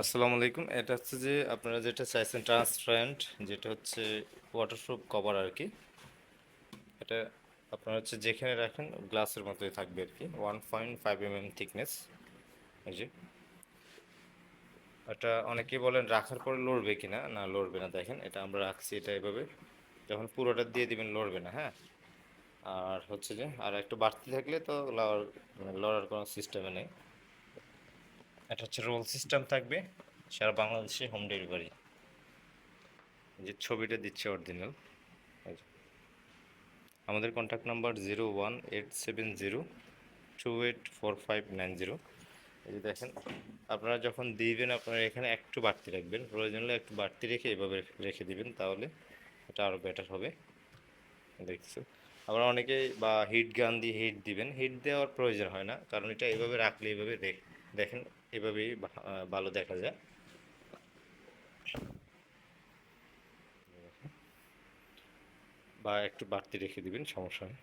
আসসালামু আলাইকুম। এটা হচ্ছে যে আপনারা যেটা চাইছেন ট্রান্সপারেন্ট যেটা হচ্ছে ওয়াটারপ্রুফ কভার আর কি। এটা আপনারা হচ্ছে যেখানে রাখেন গ্লাসের মতোই থাকবে আর কি। One point five M M thickness এই যে। এটা অনেকেই বলেন রাখার পরে লড়বে কিনা? না, লড়বে না, দেখেন। এটা আমরা রাখছি এটা এভাবে। যখন পুরোটা দিয়ে দিবেন, লড়বে না হ্যাঁ? আর হচ্ছে যে, আর একটু বাড়তি থাকলে তো লড়ার মানে লড়ার কোনো সিস্টেমে নেই। এটা হচ্ছে রোল সিস্টেম থাকবে, সারা বাংলাদেশে হোম ডেলিভারি যে ছবিটা দিচ্ছে অরিজিনাল আমাদের contact number zero one eight seven zero two eight four five nine zero এই যে দেখেন, আপনারা যখন দিবেন, আপনারা এখানে একটু বাড়তি রাখবেন। প্রয়োজন একটু বাড়তি রেখে এভাবে রেখে দিবেন, তাহলে এটা আরও বেটার হবে। দেখছ? আবার অনেকেই বা হিট গান দিয়ে হিট দিবেন। হিট দেওয়ার প্রয়োজন হয় না, কারণ এটা এভাবে রাখলে এভাবে দেখ- দেখেন এভাবেই ভালো দেখা যায়। বা একটু বাড়তি রেখে দিবেন সমস্যা নেই।